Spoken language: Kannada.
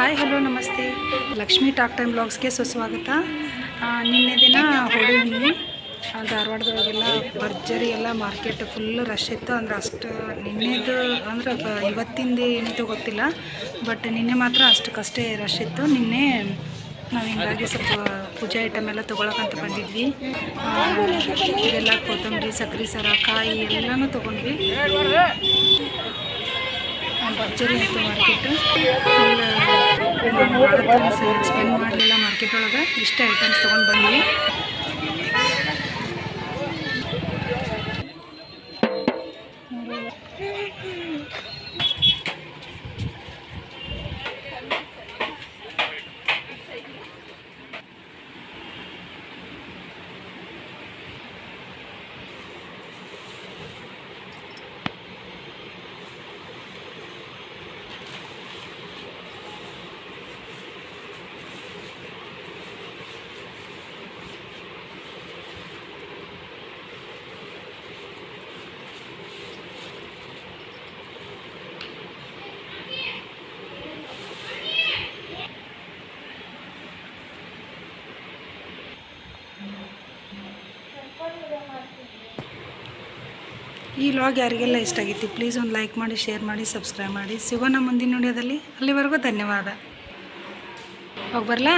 ಹಾಯ್, ಹಲೋ, ನಮಸ್ತೆ. ಲಕ್ಷ್ಮಿ ಟಾಕ್ ಟೈಮ್ ಬ್ಲಾಗ್ಸ್ಗೆ ಸುಸ್ವಾಗತ. ನಿನ್ನೆ ದಿನ ಹೋಳಿ ಧಾರವಾಡದೊಳಗೆಲ್ಲ ಭರ್ಜರಿ ಎಲ್ಲ ಮಾರ್ಕೆಟ್ ಫುಲ್ ರಶ್ ಇತ್ತು. ಅಂದ್ರೆ ಅಷ್ಟು ನಿನ್ನೆದು ಅಂದ್ರೆ ಇವತ್ತಿಂದು ಏನಿತ್ತು ಗೊತ್ತಿಲ್ಲ. ಬಟ್ ನಿನ್ನೆ ಮಾತ್ರ ಅಷ್ಟಕ್ಕಷ್ಟೇ ರಶ್ ಇತ್ತು. ನಿನ್ನೆ ನಾವು ಹಿಂಗಾಗಿ ಸ್ವಲ್ಪ ಪೂಜೆ ಐಟಮ್ ಎಲ್ಲ ತೊಗೊಳಕಂತ ಬಂದಿದ್ವಿ. ಇದೆಲ್ಲ ಕೊತ್ತಂಬರಿ ಸಕ್ಕರೆ ಸರ, ಕಾಯಿ ಎಲ್ಲನೂ ತೊಗೊಂಡ್ವಿ. ಭರ್ಜರಿ ಇತ್ತು ಮಾರ್ಕೆಟ್. ಸ್ಪೆಂಡ್ ಮಾಡಲಿಲ್ಲ ಮಾರ್ಕೆಟ್ ಒಳಗೆ. ಇಷ್ಟೇ ಐಟಮ್ಸ್ ತೊಗೊಂಡು ಬಂದ್ವಿ. ಈ ಲಾಗ್ ಯಾರಿಗೆಲ್ಲ ಇಷ್ಟ ಆಗಿತ್ತು ಪ್ಲೀಸ್ ಒಂದು ಲೈಕ್ ಮಾಡಿ ಶೇರ್ ಮಾಡಿ ಸಬ್ಸ್ಕ್ರೈಬ್ ಮಾಡಿ. ಸಿಗೋಣ ಮುಂದಿನ ವಿಡಿಯೋದಲ್ಲಿ. ಅಲ್ಲಿವರೆಗೂ ಧನ್ಯವಾದ. ಹೋಗಿ ಬರಲಾ?